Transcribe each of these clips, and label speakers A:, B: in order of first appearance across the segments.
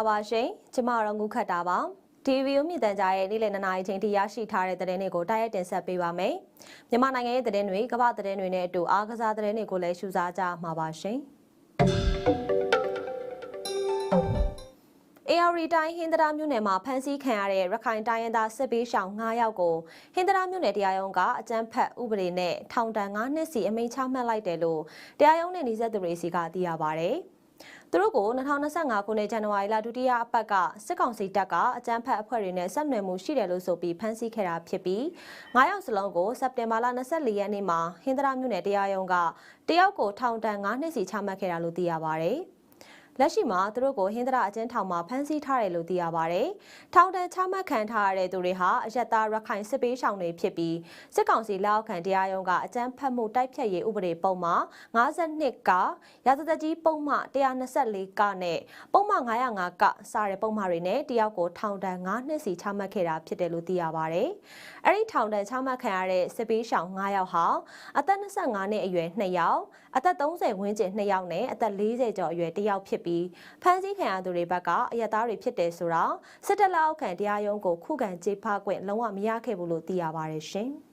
A: ္ဂလာပါရှင်ကျမတော့ငုခတ်တာပါဒီဗီယိုမြင့်တန်ကြားရဲ့နေ့လယ်နှစ်နာရီချိန်ထိရရှိထားတဲ့သတင်းတွေကိုတိုက်ရိုက်တင်ဆက်ပေးပါမယ်မြန်မာနိုင်ငံရဲ့သတင်းတွေကမ္ဘာသတင်းတွေနဲ့အတူအားကစားသတင်းတွေကိုလည်းရှုစားကြမှာပါရှင် AR တိုင်းဟင်္ဒရာမြို့နယ်မှာဖမ်းဆီးခံရတဲ့ရခိုင်တိုင်းရင်းသားစစ်ပေးရှောင်9ယောက်ကိုဟင်္ဒရာမြို့နယ်တရားရုံးကအကြမ်းဖက်ဥပဒေနဲ့ထောင်ဒဏ်9နှစ်စီအမိန့်ချမှတ်လိုက်တယ်လို့တရားရုံးနဲ့နှိစက်သူတွေစီကသိရပါဗျ။ သူတို့ကို2025ခုနှစ်ဇန်နဝါရီလဒုတိယအပတ်ကစစ်ကောင်စီတပ်ကအကြမ်းဖက်အဖွဲ့တွေနဲ့ဆက်နွယ်မှုရှိတယ်လို့ဆိုပြီးဖမ်းဆီးခဲ့တာဖြစ်ပြီး9ယောက်စလုံးကိုစက်တင်ဘာလ24ရက်နေ့မှာဟင်္ဒရာမြို့နယ်တရားရုံးကတယောက်ကိုထောင်ဒဏ်9နှစ်စီချမှတ်ခဲ့တာလို့သိရပါဗျ။ လက်ရှိမှာသူတို့ကိုဟင်္ဒရာအကျဉ်းထောင်မှာဖမ်းဆီးထားတယ်လို့သိရပါဗျ။ထောင်ဒဏ်ချမှတ်ခံထားရတဲ့သူတွေဟာအယက်သားရခိုင်စစ်ပေးရှောင်တွေဖြစ်ပြီးစစ်ကောင်စီလက်အောက်ခံတရားရုံးကအကြမ်းဖက်မှုတိုက်ဖျက်ရေးဥပဒေပုံမှ52ကရာဇသက်ကြီးပုံမှ124ကနဲ့ပုံမှ905ကစတဲ့ပုံမှတွေနဲ့တယောက်ကိုထောင်ဒဏ်9နှစ်စီချမှတ်ခဲ့တာဖြစ်တယ်လို့သိရပါဗျ။အဲ့ဒီထောင်ဒဏ်ချမှတ်ခံရတဲ့စစ်ပေးရှောင်9ယောက်ဟာအသက်25နှစ်အရွယ်2ယောက်အသက်30ဝန်းကျင်2ယောက်နဲ့အသက်40ကျော်အရွယ်1ယောက်ဖြစ်ပြီးဖမ်းဆီးခံရသူတွေဘက်ကအယက်သားတွေဖြစ်တယ်ဆိုတာစစ်တပ်လက်အောက်ခံတရားရုံးကိုခုခံကြေးဖခွင့်လုံးဝမရခဲ့ဘူးလို့သိရပါတယ်ရှင်။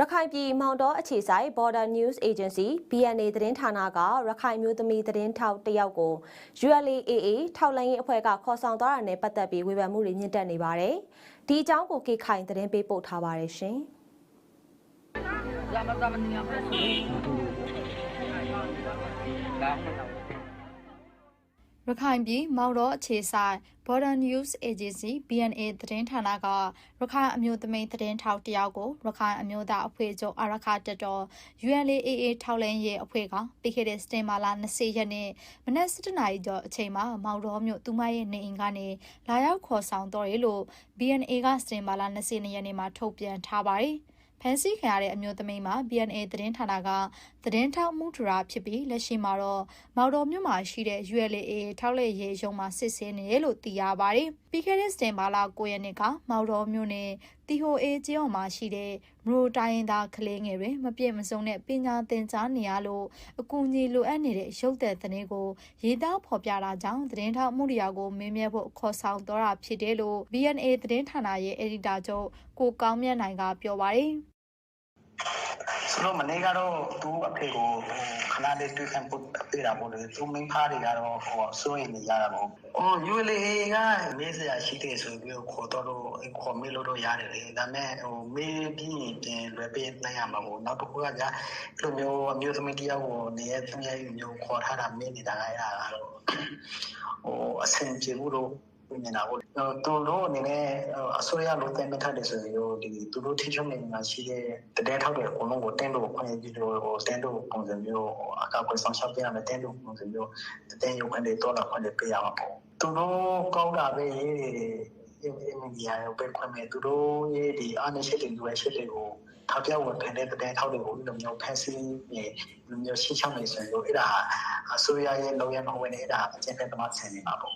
A: ရခိုင်ပြည်မောင်တော်အခြေဆိုင် Border News Agency BNA သတင်းဌာနကရခိုင်မျိုးသမီးသတင်းထောက်တယောက်ကို ULAA ထောက်လိုင်းရေးအဖွဲ့ကခေါ်ဆောင်သွားတာနဲ့ပတ်သက်ပြီးဝေဖန်မှုတွေမြင့်တက်နေပါတယ်။ ဒီအကြောင်းကိုကေခိုင်သတင်းပေးပို့ထားပါတယ်ရှင်။
B: Zaman-zaman ni apa sih?
C: ရခိုင်ပြည်မောင်တော်အခြေဆိုင် Border News Agency BNA သတင်းဌာနကရခိုင်အမျိုးသမီးသတင်းထောက်တယောက်ကိုရခိုင်အမျိုးသားအဖွဲ့ချုပ်အာရခတက်တော် ULAA ထောက်လင်းရေးအဖွဲ့ကပြီးခဲ့တဲ့စတင်မာလာ20ရက်နေ့မနက်7:00နာရီကျော်အချိန်မှာမောင်တော်မြို့သူမရဲ့နေအိမ်ကနေလာရောက်ခေါ်ဆောင်တော်ရလို့ BNA ကစတင်မာလာ20ရက်နေ့မှာထုတ်ပြန်ထားပါတယ်။ဖမ်းဆီးခံရတဲ့အမျိုးသမီးမှာ BNA သတင်းဌာနက သတင်းထောက်မှုထရာဖြစ်ပြီးလက်ရှိမှာတော့မော်တော်မြို့မှာရှိတဲ့ ULA ထောက်လက်ရေးရုံမှာစစ်ဆေးနေတယ်လို့သိရပါတယ်။ပြီးခဲ့တဲ့စတင်ဘာလ9ရက်နေ့ကမော်တော်မြို့နယ်တီဟိုအေကျေးအောင်မှာရှိတဲ့မရိုတိုင်းရင်သားကလေးငယ်တွေမပြည့်မစုံတဲ့ပညာသင်ကြားနေရလို့အကူအညီလိုအပ်နေတဲ့ရုပ်သက်သတင်းကိုရေးသားဖော်ပြတာကြောင့်သတင်းထောက်မှုရာကိုမင်းမြတ်ဖို့ခေါ်ဆောင်တော့တာဖြစ်တယ်လို့ BNA သတင်းဌာနရဲ့အယ်ဒီတာချုပ်ကိုကောင်းမြတ်နိုင်ကပြောပါတယ်။
B: ဆိုတော့မနေ့ကတော့သူ့အဖေကိုဟိုခဏလေးတွေ့ခံပို့ပေးတာပေါ့လေသူမင်းဖားတွေကတော့ဟိုစိုးရင်နေရတာပေါ့။အော် ULA ကမေးစရာရှိတယ်ဆိုပြီးခေါ်တော့တော့ခေါ်မေးလို့တော့ရတယ်လေ။ဒါပေမဲ့ဟိုမေးပြီးပြင်လွယ်ပေးနိုင်ရမှာပေါ့။နောက်တစ်ခုကကြာဒီလိုမျိုးအမျိုးသမီးတယောက်ကိုနေရသူရဲ့မျိုးခေါ်ထားတာမေးနေတာကအဲ့ဒါကတော့ဟိုအဆင်ပြေဘူးလို့ မြင်တာပေါ့သူတို့အနေနဲ့အစိုးရလိုတင်မထားတယ်ဆိုရင်ဒီသူတို့ထိချုံနေမှာရှိတဲ့တတဲ့ထောက်တွေအကုန်လုံးကိုတင်းလို့ခွင့်ပြုလို့ဟိုတင်းလို့ပုံစံမျိုးအကောက်ခွင့်ဆောင်ရှောက်ပြရမယ်တင်းလို့ပုံစံမျိုးတင်းရုံခွင့်တွေတော့လာခွင့်တွေပေးရမှာပေါ့သူတို့ကောင်းတာပဲရေးရေးရေးမကြီးရပဲခွင့်မဲ့သူတို့ရေးဒီအားနည်းချက်တွေလိုအပ်ချက်တွေကိုထောက်ပြဝင်ဖန်တဲ့တဲ့ထောက်တွေကိုဒီလိုမျိုးဖန်ဆီးနေဒီလိုမျိုးရှိချောင်းနေဆိုရင်အဲ့ဒါအစိုးရရဲ့လုံရမဝင်နေတာအကျဉ်းဖက်သမားဆင်နေမှာပေါ့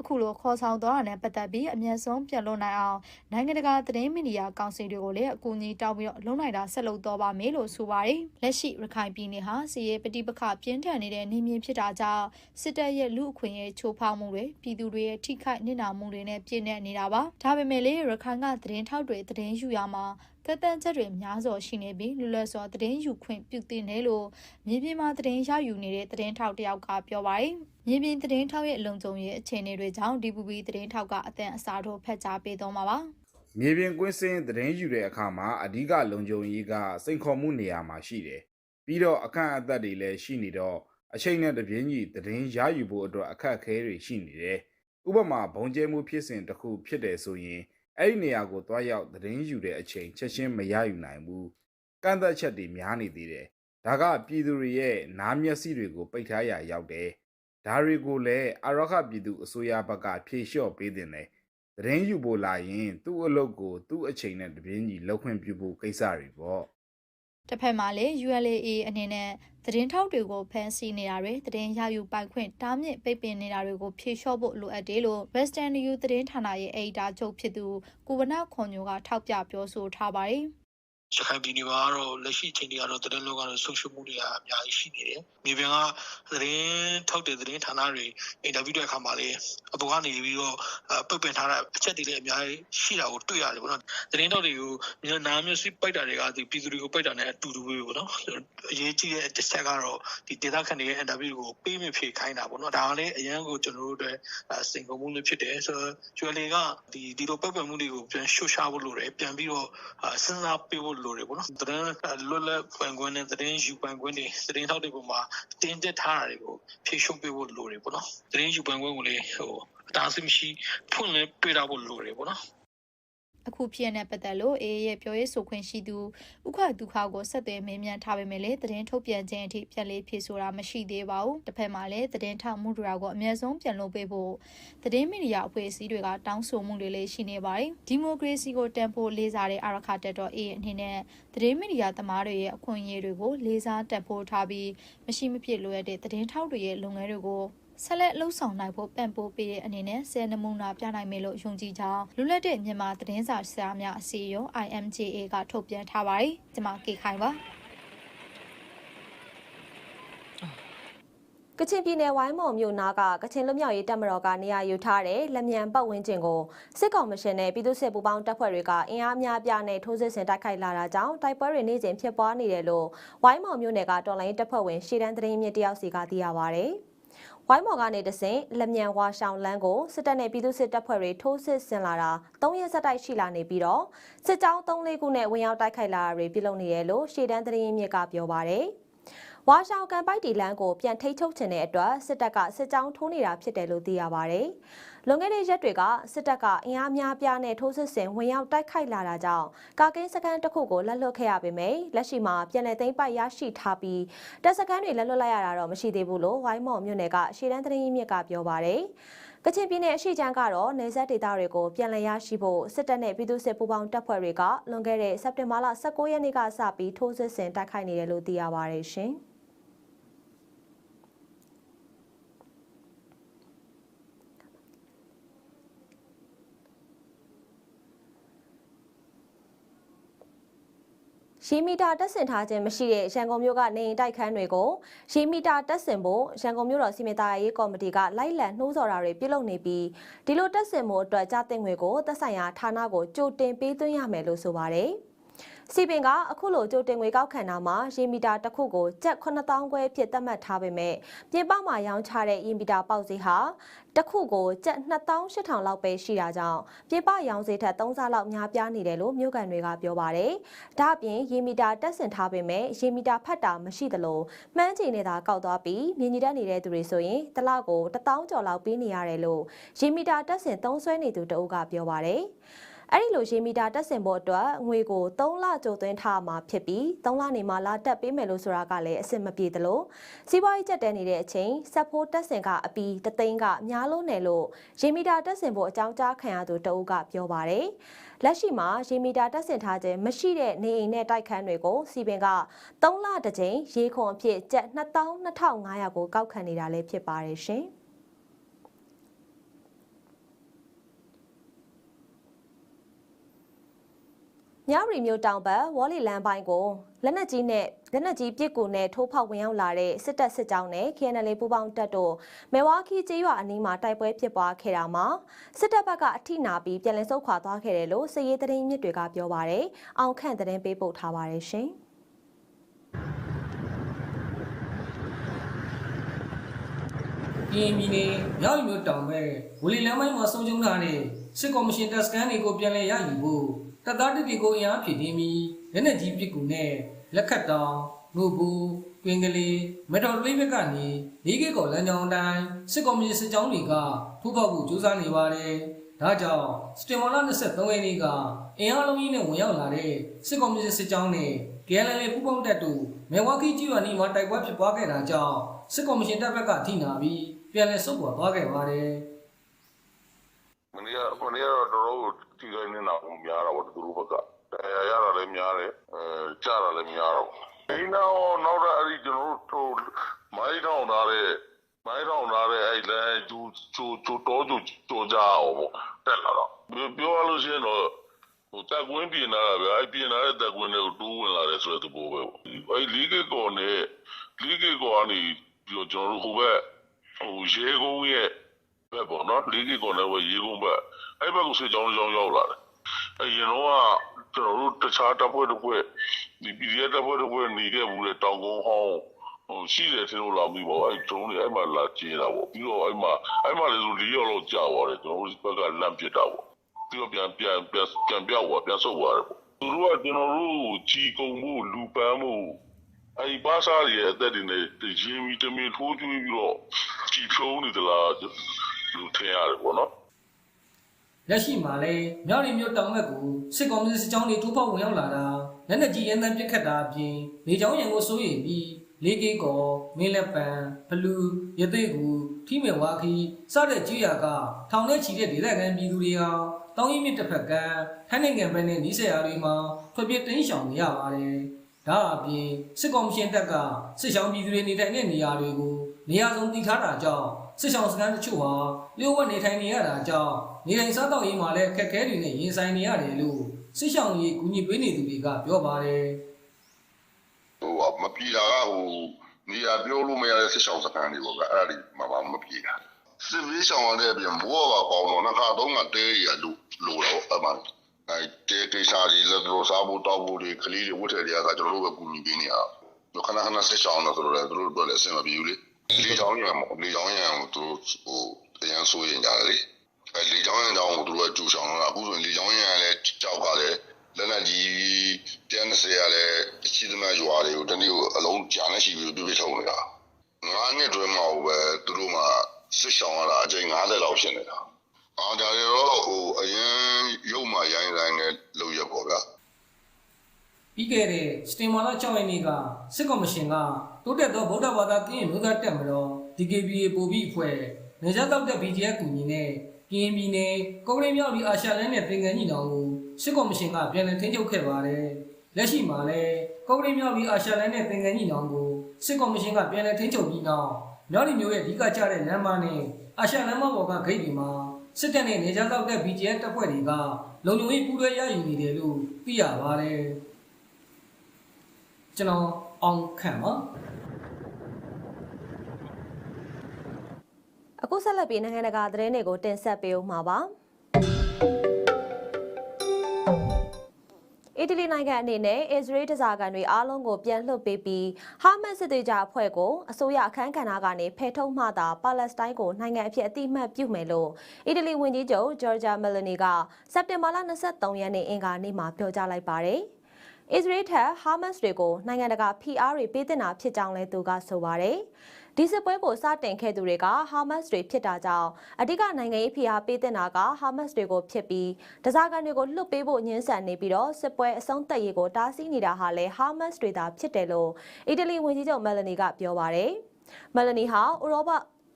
C: အခုလိုခေါ်ဆောင်သွားတာနဲ့ပတ်သက်ပြီးအမျက်ဆုံးပြန်လွတ်နိုင်အောင်နိုင်ငံတကာသတင်းမီဒီယာကောင်စီတွေကိုလည်းအကူအညီတောင်းပြီးတော့လုံနိုင်တာဆက်လုပ်တော့ပါမယ်လို့ဆိုပါတယ်။လက်ရှိရခိုင်ပြည်နယ်ဟာစီရေးပဋိပက္ခပြင်းထန်နေတဲ့နေမြေဖြစ်တာကြောင့်စစ်တပ်ရဲ့လူအခွင့်အရေးချိုးဖောက်မှုတွေပြည်သူတွေရဲ့ထိခိုက်နစ်နာမှုတွေနဲ့ပြည့်နေနေတာပါ။ဒါပေမဲ့လည်းရခိုင်ကသတင်းထောက်တွေသတင်းယူရမှာကတန်ချက်တွေများစွာရှိနေပြီးလူလက်စွာသတင်းယူခွင့်ပြုတင်တယ်လို့မြေပြင်မှာသတင်းရယူနေတဲ့သတင်းထောက်တယောက်ကပြောပါတယ်။ မြေပြင်သတင်းထောက်ရဲ့အလုံခြုံရေးအခြေအနေတွေကြောင့် DPP သတင်းထောက်ကအသံအစားထိုးဖက်ကြားပေးသွားမှာပါ။
D: မြေပြင်ကွင်းစင်းသတင်းယူတဲ့အခါမှာအဓိကလုံခြုံရေးကစိန်ခေါ်မှုနေရာမှာရှိတယ်။ပြီးတော့အခန့်အသတ်တွေလည်းရှိနေတော့အချိန်နဲ့တပြင်းကြီးသတင်းရယူဖို့အတွက်အခက်အခဲတွေရှိနေတယ်။ဥပမာဘုံကျဲမှုဖြစ်စဉ်တစ်ခုဖြစ်တယ်ဆိုရင်အဲ့ဒီနေရာကိုသွားရောက်သတင်းယူတဲ့အချိန်ချက်ချင်းမရယူနိုင်ဘူးကန့်သက်ချက်တွေများနေသေးတယ်ဒါကပြည်သူတွေရဲ့နားမျက်စိတွေကိုပိတ်ထားရရောက်တယ် ဒါတွေကိုလည်းအရခပြည်သူအစိုးရဘက်ကဖြေလျှော့ပေးတင်တယ်သတင်းယူဖို့လာရင် သူ့အလုပ်ကိုသူ့အချိန်နဲ့တပြင်းကြီးလောက်ခွင့်ပြုဖို့ကိစ္စတွေပေါ့
C: တစ်ဖက်မှာလည်း ULA အနေနဲ့သတင်းထောက်တွေကိုဖမ်းဆီးနေတာတွေသတင်းရယူပိုင်ခွင့်တားမြစ်ပိတ်ပင်နေတာတွေကိုဖြေလျှော့ဖို့လိုအပ်တယ်လို့ Western New သတင်းဌာနရဲ့အယ်ဒီတာချုပ်ဖြစ်သူကိုဝနခွန်ညိုကထောက်ပြပြောဆိုထားပါတယ်
E: ရခိုင်ပြည်နယ်မှာကတော့လက်ရှိအချိန်တွေကတော့သတင်းလောကတော့ဆုံးရှုံးမှုတွေကအများကြီးရှိနေတယ်။မြေပြင်ကသတင်းထုတ်တဲ့သတင်းဌာနတွေအင်တာဗျူးတဲ့အခါမှာလည်းအပေါ်ကနေပြီးတော့ပိတ်ပင်ထားတဲ့အချက်တွေလည်းအများကြီးရှိတာကိုတွေ့ရတယ်ပေါ့နော်။သတင်းထုတ်တွေကိုမြန်နာမျိုးစိပိတ်တာတွေကဒီပြည်သူတွေကိုပိတ်တာနဲ့အတူတူပဲပေါ့နော်။အရေးကြီးတဲ့တစ်ချက်ကတော့ဒီဒေတာခန်တွေရဲ့အင်တာဗျူးကိုပေးမဖြေခိုင်းတာပေါ့နော်။ဒါကလည်းအရန်ကိုကျွန်တော်တို့အတွက်စိန်ခေါ်မှုလည်းဖြစ်တယ်ဆိုတော့ကျွယ်လေကဒီဒီလိုပိတ်ပင်မှုတွေကိုပြန်ရှုရှားဖို့လိုတယ်ပြန်ပြီးတော့စဉ်းစားပေးဖို့လိုတယ်ပေါ့နော်။သတင်းလွတ်လပ်ပွင့်ခွင့်နဲ့သတင်းယူပွင့်ခွင့်တွေသတင်းထောက်တွေပေါ်မှာတင်းကျပ်ထားတာတွေကိုဖြေရှင်းပေးဖို့လိုတယ်ပေါ့နော်။သတင်းယူပွင့်ခွင့်ကိုလည်းဟိုအတားအဆီးမရှိဖွင့်လင်းပေးတာဖို့လိုတယ်ပေါ့နော်။
C: အခုဖြစ်တဲ့ပတ်သက်လို့အေးရဲ့ပြောရေးဆိုခွင့်ရှိသူဥက္ခဒုက္ခကိုဆက်သွယ်မေးမြန်းထားပေမဲ့လည်းသတင်းထုတ်ပြန်ခြင်းအထိပြန်လေးဖြေဆိုတာမရှိသေးပါဘူးတစ်ဖက်မှာလည်းသတင်းထောက်မှုတွေကိုအမြဲဆုံးပြန်လုပ်ပေးဖို့သတင်းမီဒီယာအဖွဲ့အစည်းတွေကတောင်းဆိုမှုတွေလည်းရှိနေပါတယ်ဒီမိုကရေစီကိုတန်ဖိုးလေးစားတဲ့အာရခတက်တော်အေးအနေနဲ့သတင်းမီဒီယာသမားတွေရဲ့အခွင့်အရေးတွေကိုလေးစားတန်ဖိုးထားပြီးမရှိမဖြစ်လိုရတဲ့သတင်းထောက်တွေရဲ့လုပ်ငန်းတွေကို ဆက်လက်လှုပ်ဆောင်နိုင်ဖို့ပံ့ပိုးပေးတဲ့အနေနဲ့ဆယ်နမူနာပြနိုင်မယ်လို့ယုံကြည်ကြောင်းလူလက်တဲ့မြန်မာသတင်းစာဆရာများအစည်းအရုံး IMJA ကထုတ်ပြန်ထားပါတယ်။ကျွန်မကေခိုင်ပါ
A: ကချင်ပြည်နယ်ဝိုင်းမော်မြို့နာကကချင်လွတ်မြောက်ရေးတပ်မတော်ကနေရာယူထားတဲ့လက်မြန်ပတ်ဝန်းကျင်ကိုစစ်ကောင်မရှင်နဲ့ပြည်သူ့စစ်ပူးပေါင်းတပ်ဖွဲ့တွေကအင်အားများပြားနဲ့ထိုးစစ်ဆင်တိုက်ခိုက်လာတာကြောင့်တိုက်ပွဲတွေနေ့စဉ်ဖြစ်ပွားနေတယ်လို့ဝိုင်းမော်မြို့နယ်ကတော်လိုင်းတပ်ဖွဲ့ဝင်ရှေ့တန်းသတင်းမြစ်တယောက်စီကသိရပါဗျ။ ဝိုင်းမော်ကနေတဆင့်လက်မြန်ဝါရှောင်းလန်းကိုစစ်တပ်နဲ့ပြည်သူ့စစ်တပ်ဖွဲ့တွေထိုးစစ်ဆင်လာတာ၃ရက်ဆက်တိုက်ရှိလာနေပြီးတော့စစ်ကြောင်း၃လေးခုနဲ့ဝင်ရောက်တိုက်ခိုက်လာတာတွေပြုလုပ်နေတယ်လို့ရှေ့တန်းသတင်းမြစ်ကပြောပါဗျ။ဝါရှောင်းကန်ပိုက်တီလန်းကိုပြန်ထိတ်ချုပ်ခြင်းတဲ့အတွက်စစ်တပ်ကစစ်ကြောင်းထိုးနေတာဖြစ်တယ်လို့သိရပါဗျ။ လွန်ခဲ့တဲ့ရက်တွေကစစ်တပ်ကအင်အားများပြားနဲ့ထိုးစစ်ဆင်ဝင်ရောက်တိုက်ခိုက်လာတာကြောင့်ကာကင်းစခန်းတစ်ခုကိုလက်လွတ်ခဲ့ရပေမယ့်လက်ရှိမှာပြန်လည်သိမ်းပိုက်ရရှိထားပြီးတပ်စခန်းတွေလက်လွတ်လိုက်ရတာတော့မရှိသေးဘူးလို့ဝိုင်းမော်မြို့နယ်ကရှေ့တန်းသတင်းရင်းမြစ်ကပြောပါဗျ။ကချင်ပြည်နယ်အရှိချမ်းကတော့နေဆက်ဒေသတွေကိုပြန်လည်ရရှိဖို့စစ်တပ်နဲ့ပြည်သူ့စစ်ပူးပေါင်းတပ်ဖွဲ့တွေကလွန်ခဲ့တဲ့စက်တင်ဘာလ19ရက်နေ့ကစပြီးထိုးစစ်ဆင်တိုက်ခိုက်နေတယ်လို့သိရပါတယ်ရှင်။ ရေမီတာတက်ဆင်ထားခြင်းမရှိတဲ့ရန်ကုန်မြို့ကနေအိမ်တိုက်ခန်းတွေကိုရေမီတာတက်ဆင်ဖို့ရန်ကုန်မြို့တော်စီမံသားရေးကော်မတီကလိုက်လံနှိုးဆော်တာတွေပြုလုပ်နေပြီးဒီလိုတက်ဆင်မှုအတွက်ကြားတင်ငွေကိုသက်ဆိုင်ရာဌာနကိုကြိုတင်ပေးသွင်းရမယ်လို့ဆိုပါတယ်။ စီပင်ကအခုလိုကြိုတင်ငွေကောက်ခံတာမှာရေမီတာတစ်ခုကိုကျပ်9000ခွဲဖြစ်သတ်မှတ်ထားပေမဲ့ပြင်ပမှာရောင်းချတဲ့ရေမီတာပေါက်ဈေးဟာတစ်ခုကိုကျပ်2800လောက်ပဲရှိတာကြောင့်ပြင်ပရောင်းဈေးထက်3ဆလောက်များပြားနေတယ်လို့မြို့ကန်တွေကပြောပါတယ်။ဒါ့အပြင်ရေမီတာတက်ဆင်ထားပေမဲ့ရေမီတာဖတ်တာမရှိသလိုမှန်းချိန်နေတာကောက်သွားပြီးမြင်ကြီးတက်နေတဲ့သူတွေဆိုရင်တစ်လောက်ကို1000ကျော်လောက်ပေးနေရတယ်လို့ရေမီတာတက်ဆင်သုံးဆွဲနေသူတအုပ်ကပြောပါတယ်။ အဲ့ဒီလိုရေမီတာတက်ဆင်ဖို့အတွက်ငွေကို3လကြိုသွင်းထားမှာဖြစ်ပြီး3လနေမှလာတက်ပေးမယ်လို့ဆိုတာကလည်းအဆင်မပြေသလိုစီးပွားရေးကျက်တဲနေတဲ့အချိန်ဆက်ဖို့တက်ဆင်ကအပီတသိန်းကများလုံးနယ်လို့ရေမီတာတက်ဆင်ဖို့အကြောင်းကြားခံရသူတအုပ်ကပြောပါတယ်လက်ရှိမှာရေမီတာတက်ဆင်ထားခြင်းမရှိတဲ့နေအိမ်နဲ့တိုက်ခန်းတွေကိုစီပင်က3လတစ်ကြိမ်ရေခွန်အဖြစ်ကျပ်22,500ကိုကောက်ခံနေတာလည်းဖြစ်ပါတယ်ရှင်။ မြရီမျိုးတောင်ဘက်ဝေါ်လီလန်ပိုင်းကိုလက်နက်ကြီးနဲ့လက်နက်ကြီးပစ်ကူနဲ့ထိုးဖောက်ဝင်ရောက်လာတဲ့စစ်တပ်စစ်ကြောင်းနဲ့ KNL ပူးပေါင်းတပ်တို့မဲဝါခီကျေးရွာအနီးမှာတိုက်ပွဲဖြစ်ပွားခဲ့တာမှာစစ်တပ်ဘက်ကအထိနာပြီးပြန်လည်ဆုတ်ခွာသွားခဲ့တယ်လို့စစ်ရေးသတင်းမြစ်တွေကပြောပါရယ်အောင်ခန့်သတင်းပေးပို့ထားပါတယ်ရှင်။
F: ကရင်ပြည်နယ်မြောက်ရီမြို့တောင်ဘက်ဝလီလမ်းမိုင်းမှာဆုံးရှုံးထားတဲ့စစ်ကော်မရှင်တပ်စခန်းတွေကိုပြန်လည်ရယူဖို့တပ်သားတပ်တွေကိုအင်အားဖြည့်တင်းပြီးလက်နက်ကြီးပစ်ကူနဲ့လက်ခတ်တောင်နှုတ်ဘူးပင်ကလေးမက်တော်လေးဘက်ကနေလေးကကောလမ်းကြောင်းအတိုင်းစစ်ကော်မရှင်စစ်ကြောင်းတွေကထိုးပေါက်ဖို့ကြိုးစားနေပါတယ်။ဒါကြောင့်စတင်မာလာ23ရက်နေ့ကအင်အားလုံးကြီးနဲ့ဝင်ရောက်လာတဲ့စစ်ကော်မရှင်စစ်ကြောင်းနဲ့ KLL ပူးပေါင်းတပ်တို့မဲဝါကီကျွာနီမှာတိုက်ပွဲဖြစ်ပွားခဲ့တာကြောင့် စစ်ကော်မရှင်တပ်ဘက်ကအထိနာပြီးပြန်လည်ဆုတ်ခွာသွားခဲ့ပါတယ်
G: မနေ့ကမနေ့ကတော့တော်တော်ကိုထိခိုက်နေတာကိုများတာပေါ့သူတို့ဘက်ကတရားရတာလည်းများတယ်အဲကြားတာလည်းများတော့ဒီနောက်နောက်တော့အဲ့ဒီကျွန်တော်တို့မိုင်းထောင်ထားတဲ့မိုင်းထောင်ထားတဲ့အဲ့လမ်းကျူကျူကျူတော်ကျူကျူကြအောင်ပေါ့တက်လာတော့ပြောရလို့ရှိရင်တော့ဟိုတက်ကွင်းပြင်လာတာဗျအဲ့ပြင်လာတဲ့တက်ကွင်းတွေကိုတိုးဝင်လာတယ်ဆိုတဲ့သဘောပဲအဲ့လီဂေကောနဲ့လီဂေကောကနေ ပြီးတော့ကျွန်တော်တို့ဟိုဘက်ဟိုရေကုန်းရဲ့ဘက်ပေါ့နော်လီဂေကောနဲ့ဘယ်ရေကုန်းဘက်အဲ့ဘက်ကိုစေချောင်းချောင်းရောက်လာတယ်အဲ့ရင်တော့ကျွန်တော်တို့တခြားတပ်ဖွဲ့တစ်ဖွဲ့ဒီ PDF တပ်ဖွဲ့တစ်ဖွဲ့နေခဲ့ဘူးတဲ့တောင်ကုန်းဟောင်းဟိုရှိတယ်ထင်လို့လာပြီးပေါ့အဲ့ဒုံးတွေအဲ့မှာလာကျင်းတာပေါ့ပြီးတော့အဲ့မှာအဲ့မှာလည်းဆို၄ရောက်လောက်ကြာသွားတယ်ကျွန်တော်တို့ဘက်ကလမ်းပစ်တာပေါ့ပြီးတော့ပြန်ပြန်ပြန်ပြန်ပြောက်သွားပြန်ဆုတ်သွားတယ်ပေါ့သူတို့ကကျွန်တော်တို့ကြီးကုံမှုလူပန်းမှု အဲဒီပါစားရဲ့အသက်တွေနဲ့ရင်းပြီးတမင်ထိုးကျွေးပြီးတော့ကြီးဖြုံးနေသလားလူထင်ရတယ်ပေါ့နော်
F: လက်ရှိမှာလဲမြောက်ရီမြို့တောင်ဘက်ကိုစစ်ကောင်စီစစ်ကြောင်းတွေထိုးဖောက်ဝင်ရောက်လာတာလက်နက်ကြီးရန်တမ်းပစ်ခတ်တာအပြင်လေကြောင်းရန်ကိုစိုးရိမ်ပြီးလေးကေကောမင်းလက်ပံဘလူးရသေးကူထိမေဝါခီစတဲ့ကြီးရာကထောင်ထဲချီတဲ့ဒေသခံပြည်သူတွေဟာတောင်းရင်မြစ်တစ်ဖက်ကထိုင်းနိုင်ငံဘက်နဲ့နီးစပ်ရာတွေမှာထွက်ပြေးတင်းရှောင်နေရပါတယ် ဒါအပြင်စစ်ကောင်ရှင်တပ်ကစစ်ဆောင်ပြည်သူတွေနေထိုင်တဲ့နေရာတွေကိုနေရာစုံတည်ထားတာကြောင့်စစ်ဆောင်စခန်းတချို့ဟာလျှို့ဝှက်နေထိုင်နေရတာကြောင့်နေထိုင်စားတော့ရေးမှာလည်းခက်ခဲတွေနဲ့ရင်ဆိုင်နေရတယ်လို့စစ်ဆောင်ရေးကူညီပေးနေသူတွေကပြောပါတယ်
G: ဟိုမပြေတာကဟိုနေရာပြောလို့မရတဲ့စစ်ဆောင်စခန်းတွေပေါ့ကအဲ့ဒါတွေမှမပြေတာစစ်ဘေးဆောင်ရတဲ့အပြင်ဘောကပေါင်းတော့နှစ်ခါသုံးခါတဲရလူလိုတော့အမှန် အဲတေတေစာကြီးလက်တော်စားဖို့တောက်ဖို့တွေကလေးတွေဝတ်ထည်တွေကကျွန်တော်တို့ပဲကူညီပေးနေရတော့ခဏခဏစစ်ဆောင်တော့ဆိုတော့သူတို့တို့လည်းအဆင်မပြေဘူးလေလေချောင်းရံလေချောင်းရံကိုသူဟိုအရန်ဆိုရင်ကြတယ်လေအဲလေချောင်းရံကြောင့်သူတို့ကကြူဆောင်တော့အခုဆိုရင်လေချောင်းရံလည်းကြောက်ကလည်းလက်နက်ကြီး130ရလည်းအရှိသမျှရွာတွေကိုတနေ့ကိုအလုံးကြာနေရှိပြီးပြပြထုံနေတာငါးနှစ်တွင်းမှာပဲသူတို့မှစစ်ဆောင်ရတာအချိန်90လောက်ဖြစ်နေတာ အော်ဒါတွေတော့ဟိုအရင်ရုပ်မှရိုင်းရိုင်းနဲ့လုပ်ရပေါ့ဗျာ
F: ပြီးခဲ့တဲ့စတင်မာလာ6ရက်နေ့ကစစ်ကော်မရှင်ကတိုးတက်သောဗုဒ္ဓဘာသာကင်းမျိုးသားတက်မတော် DKBA ပို့ပြီးအဖွဲ့နေကြတော့တဲ့ BGF ကူညီနဲ့ကင်းပြည်နယ်ကုန်းရင်းမြောက်ပြီးအာရှလန်းနဲ့သင်္ကန်းကြီးတောင်ကိုစစ်ကော်မရှင်ကပြန်လည်ထိန်းချုပ်ခဲ့ပါတယ်လက်ရှိမှာလည်းကုန်းရင်းမြောက်ပြီးအာရှလန်းနဲ့သင်္ကန်းကြီးတောင်ကိုစစ်ကော်မရှင်ကပြန်လည်ထိန်းချုပ်ပြီးနောက်မြောက်ဒီမျိုးရဲ့အဓိကကျတဲ့လမ်းမနဲ့အာရှလမ်းမပေါ်ကဂိတ်တွေမှာ စစ်တပ်နဲ့နေကြတော့တဲ့ BGF တပ်ဖွဲ့တွေကလုံခြုံရေးပူးတွဲရယူနေတယ်လို့သိရပါတယ်ကျွန်တော်အောင်ခံပါ
A: အခုဆက်လက်ပြီးနိုင်ငံတကာသတင်းတွေကိုတင်ဆက်ပေးဦးမှာပါ အီတလီနိုင်ငံအနေနဲ့အစ္စရေးတစားကန်တွေအားလုံးကိုပြန်လွှတ်ပေးပြီးဟာမတ်စစ်သွေးကြအဖွဲ့ကိုအစိုးရအခမ်းကဏ္ဍကနေဖယ်ထုတ်မှသာပါလက်စတိုင်းကိုနိုင်ငံအဖြစ်အတိအမှတ်ပြုမယ်လို့အီတလီဝန်ကြီးချုပ်ဂျော်ဂျာမယ်လနီကစက်တင်ဘာလ23ရက်နေ့အင်္ဂါနေ့မှာပြောကြားလိုက်ပါတယ်။အစ္စရေးထက်ဟာမတ်စ်တွေကိုနိုင်ငံတကာဖိအားတွေပေးတင်တာဖြစ်ကြောင်းလည်းသူကဆိုပါတယ်။ ဒီစစ်ပွဲကိုစတင်ခဲ့သူတွေကဟာမတ်စ်တွေဖြစ်တာကြောင့်အဓိကနိုင်ငံရေးဖိအားပေးတင်တာကဟာမတ်စ်တွေကိုဖြစ်ပြီးတစားကန်တွေကိုလွတ်ပေးဖို့ညှင်းဆန်နေပြီးတော့စစ်ပွဲအဆုံးသတ်ရေးကိုတားဆီးနေတာဟာလည်းဟာမတ်စ်တွေသာဖြစ်တယ်လို့အီတလီဝန်ကြီးချုပ်မယ်လနီကပြောပါတယ်။မယ်လနီဟာဥရောပ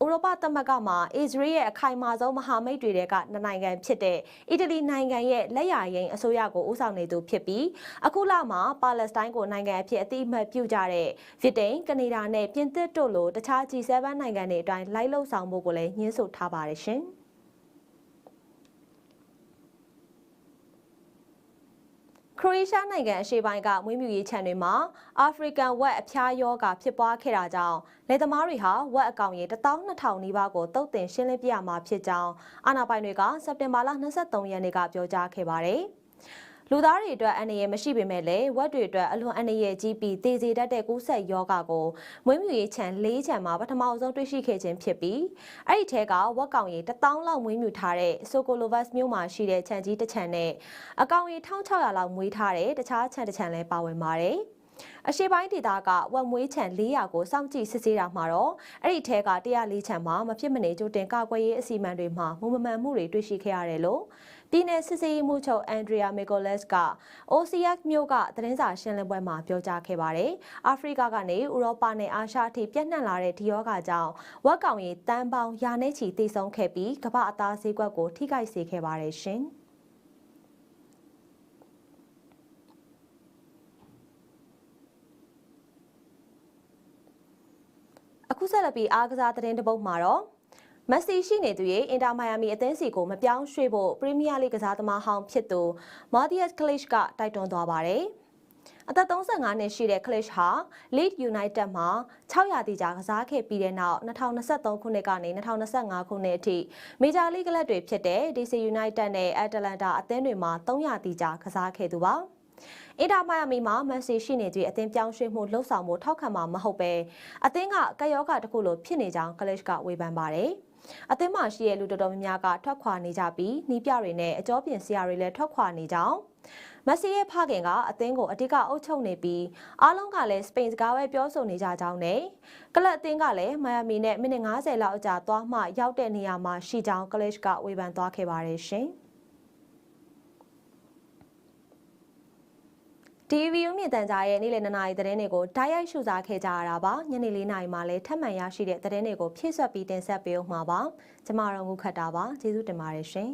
A: ဥရောပသမဂ္ဂမှာအစ္စရေးရဲ့အခိုင်အမာဆုံးမဟာမိတ်တွေကနှစ်နိုင်ငံဖြစ်တဲ့အီတလီနိုင်ငံရဲ့လက်ရရင်အစိုးရကိုဦးဆောင်နေသူဖြစ်ပြီးအခုလမှာပါလက်စတိုင်းကိုနိုင်ငံအဖြစ်အတိအမှတ်ပြုကြတဲ့ဗြိတိန်၊ကနေဒါနဲ့ပြင်သစ်တို့လိုတခြား G7 နိုင်ငံတွေအတိုင်းလိုက်လုံဆောင်ဖို့ကိုလည်းညှင်းဆိုထားပါတယ်ရှင်။ ရိုအေးရှားနိုင်ငံအရှေ့ပိုင်းကမွေးမြူရေးခြံတွေမှာအာဖရိကန်ဝက်အဖျားရောဂါဖြစ်ပွားခဲ့တာကြောင့်လယ်သမားတွေဟာဝက်အကောင်ရေ12000နီးပါးကိုတုတ်တင်ရှင်းလင်းပြရမှာဖြစ်ကြောင်းအာဏာပိုင်တွေကစက်တင်ဘာလ23ရက်နေ့ကပြောကြားခဲ့ပါတယ်။ လူသားတွေအတွက်အန္တရာယ်မရှိပေမဲ့လည်းဝက်တွေအတွက်အလွန်အန္တရာယ်ကြီးပြီးတည်စေတတ်တဲ့ကူးစက်ရောဂါကိုမွေးမြူရေးခြံ၄ခြံမှာပထမအဆုံးတွေ့ရှိခဲ့ခြင်းဖြစ်ပြီးအဲ့ဒီထဲကဝက်ကောင်ရေ1000လောက်မွေးမြူထားတဲ့ဆိုကိုလိုဗတ်မြို့မှာရှိတဲ့ခြံကြီးတစ်ခြံနဲ့အကောင်ရေ1600လောက်မွေးထားတဲ့တခြားခြံတစ်ခြံလည်းပါဝင်ပါတယ်။ အရှိပိုင်းဒေသကဝက်မွေးချံ400ကိုစောင့်ကြည့်စစ်ဆေးတာမှာတော့အဲ့ဒီထဲက104ချံမှာမဖြစ်မနေကြိုတင်ကာကွယ်ရေးအစီအမံတွေမှာမူမမှန်မှုတွေတွေ့ရှိခဲ့ရတယ်လို့ပြည်내စစ်စေးမှုချုပ်အန်ဒရီယာမီကိုလက်စ်က OCS မြို့ကသတင်းစာရှင်းလင်းပွဲမှာပြောကြားခဲ့ပါတယ်။အာဖရိကကနေဥရောပနဲ့အာရှအထိပြန့်နှံ့လာတဲ့ဒီရောဂါကြောင့်ဝက်ကောင်ရီတန်ပေါင်းရာနဲ့ချီတိဆုံးခဲ့ပြီးကမ္ဘာအသားဈေးကွက်ကိုထိခိုက်စေခဲ့ပါတယ်ရှင်။ အခုဆက်လက်ပြီးအားကစားသတင်းတစ်ပုဒ်မှာတော့မက်ဆီရှိနေသူရဲ့အင်တာမိုင်ယာမီအသင်းစီကိုမပြောင်းရွှေ့ဖို့ပရီးမီးယားလိကစားသမားဟောင်းဖြစ်သူမာဒီယက်ကလစ်ကတိုက်တွန်းသွားပါတယ်။အသက်35နှစ်ရှိတဲ့ကလစ်ဟာ Leeds United မှာ6ရာသီကြာကစားခဲ့ပြီးတဲ့နောက်2023ခုနှစ်ကနေ2025ခုနှစ်အထိမေဂျာလိကလပ်တွေဖြစ်တဲ့ DC United နဲ့ Atalanta အသင်းတွေမှာ3ရာသီကြာကစားခဲ့သူပါ။ အင်တာမိုင်ယာမီမှာမက်ဆီရှိနေတဲ့အသင်းပြောင်းရွှေ့မှုလှုပ်ဆောင်မှုထောက်ခံမှာမဟုတ်ပဲအသင်းကကယောဂတစ်ခုလိုဖြစ်နေကြောင်းကလစ်ကဝေဖန်ပါတယ်။အသင်းမှာရှိတဲ့လူတော်တော်များများကထွက်ခွာနေကြပြီးနီးပြတွေနဲ့အကြောပြင်ဆရာတွေလည်းထွက်ခွာနေကြောင်းမက်ဆီရဲ့ဖခင်ကအသင်းကိုအဓိကအုပ်ချုပ်နေပြီးအားလုံးကလည်းစပိန်စကားပဲပြောဆိုနေကြကြောင်းနဲ့ကလပ်အသင်းကလည်းမိုင်ယာမီနဲ့မိနစ်90လောက်အကြာသွားမှရောက်တဲ့နေရာမှာရှိကြောင်းကလစ်ကဝေဖန်သွားခဲ့ပါတယ်ရှင်။ TV ဥမြင့်တန်ကြားရဲ့နေ့လယ်2နာရီသတင်းတွေကိုဓာတ်ရိုက်ရှုစားခဲ့ကြရတာပါညနေ4နာရီမှာလည်းထပ်မံရရှိတဲ့သတင်းတွေကိုဖြည့်ဆွက်ပြီးတင်ဆက်ပေးဦးမှာပါကျမတို့ငုခတ်တာပါကျေးဇူးတင်ပါတယ်ရှင်